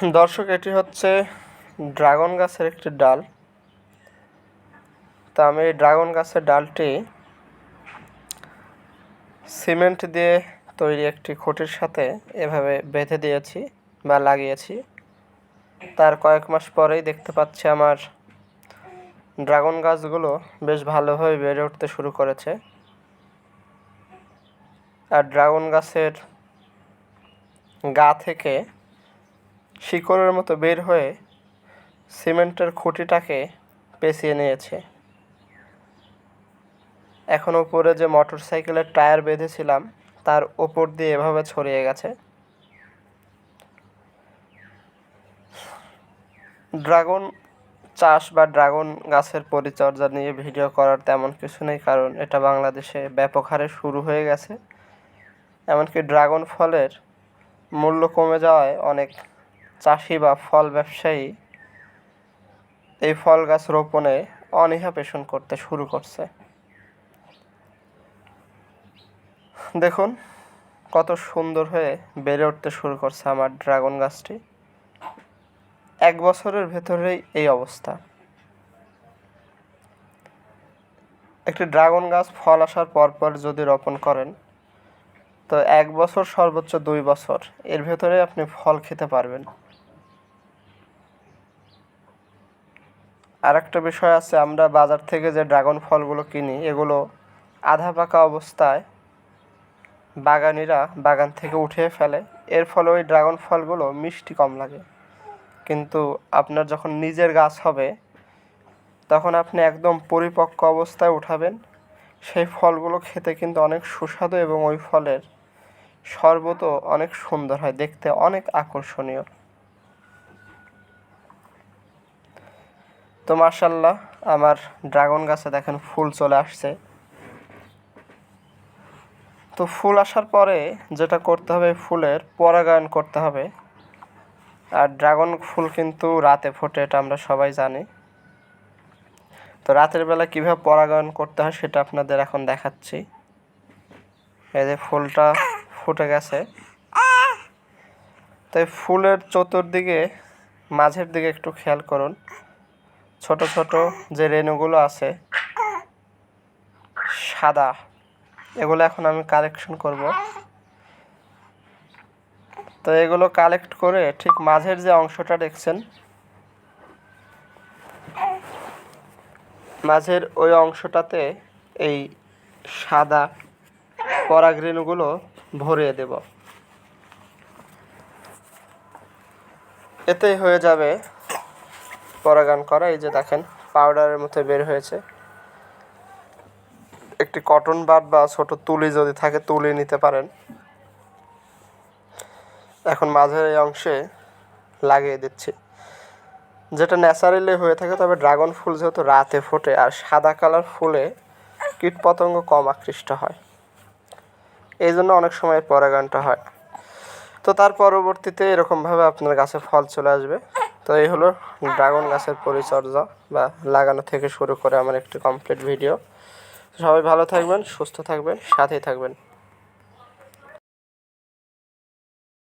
দর্শক, এটি হচ্ছে ড্রাগন গাছের একটি ডাল। তা আমি ড্রাগন গাছের ডালটি সিমেন্ট দিয়ে তৈরি একটি খুঁটির সাথে এভাবে বেঁধে দিয়েছি বা লাগিয়েছি। তার কয়েক মাস পরেই দেখতে পাচ্ছি আমার ড্রাগন গাছগুলো বেশ ভালোভাবে বেড়ে উঠতে শুরু করেছে। আর ড্রাগন গাছের গা থেকে শিকড়ের মতো বের হয়ে সিমেন্টের খুঁটিটাকে পেঁচিয়ে নিয়েছে। এখন উপরে যে মোটর সাইকেলের টায়ার বেঁধেছিলাম, তার ওপর দিয়ে এভাবে ছড়িয়ে গেছে। ড্রাগন চাষ বা ড্রাগন গাছের পরিচর্যা নিয়ে ভিডিও করার তেমন কিছু নেই, কারণ এটা বাংলাদেশে ব্যাপক হারে শুরু হয়ে গেছে। এমনকি ড্রাগন ফলের মূল্য কমে যাওয়ায় অনেক চাষি বা ফল ব্যবসায়ী এই ফল গাছ রোপণে অনীহা পোষণ করতে শুরু করছে। দেখুন, কত সুন্দর হয়ে বেড়ে উঠতে শুরু করছে আমার ড্রাগন গাছটি। এক বছরের ভেতরেই এই অবস্থা। একটি ড্রাগন গাছ ফল আসার পরপর যদি রোপণ করেন, তো এক বছর সর্বোচ্চ দুই বছর এর ভেতরে আপনি ফল খেতে পারবেন। আর একটা বিষয় আছে, আমরা বাজার থেকে যে ড্রাগন ফলগুলো কিনি, এগুলো আধা পাকা অবস্থায় বাগানিরা বাগান থেকে উঠিয়ে ফেলে। এর ফলে ওই ড্রাগন ফলগুলো মিষ্টি কম লাগে। কিন্তু আপনার যখন নিজের গাছ হবে, তখন আপনি একদম পরিপক্ক অবস্থায় উঠাবেন। সেই ফলগুলো খেতে কিন্তু অনেক সুস্বাদু এবং ওই ফলের শরবতও অনেক সুন্দর হয়, দেখতে অনেক আকর্ষণীয়। তো মার্শাল্লাহ আমার ড্রাগন গাছে দেখেন ফুল চলে আসছে। তো ফুল আসার পরে যেটা করতে হবে, ফুলের পরাগায়ন করতে হবে। আর ড্রাগন ফুল কিন্তু রাতে ফোটে, এটা আমরা সবাই জানি। তো রাতের বেলা কীভাবে পরাগায়ন করতে হয় সেটা আপনাদের এখন দেখাচ্ছি। এই যে ফুলটা ফুটে গেছে। তো এই ফুলের চতুর্দিকে, মাঝের দিকে একটু খেয়াল করুন। ছোট ছোট যে রেণুগুলো আছে, সাদা, এগুলো এখন আমি কালেকশন করব। তো এগুলো কালেক্ট করে ঠিক মাঝের যে অংশটা দেখছেন, মাঝের ওই অংশটাতে এই সাদা পরাগরেণুগুলো ভরিয়ে দেব। এতেই হয়ে যাবে পরাগান করা, এই যে দেখেন পাউডারের মতো বের হয়েছে। একটি কটন বাট বা ছোট তুলি যদি থাকে, তুলি নিতে পারেন। এখন মাঝের এই অংশে লাগিয়ে দিচ্ছি। যেটা ন্যাচারালি হয়ে থাকে, তবে ড্রাগন ফুল যেহেতু রাতে ফোটে, আর সাদা কালার ফুলে কীটপতঙ্গ কম আকৃষ্ট হয়। এই জন্য অনেক সময় পরাগানটা হয়। তো তার পরবর্তীতে এরকমভাবে আপনার গাছে ফল চলে আসবে। তো এই হলো ড্রাগন গাছের পরিচর্যা বা লাগানো থেকে শুরু করে আমার একটি কমপ্লিট ভিডিও সবাই ভালো থাকবেন, সুস্থ থাকবেন, সাথেই থাকবেন।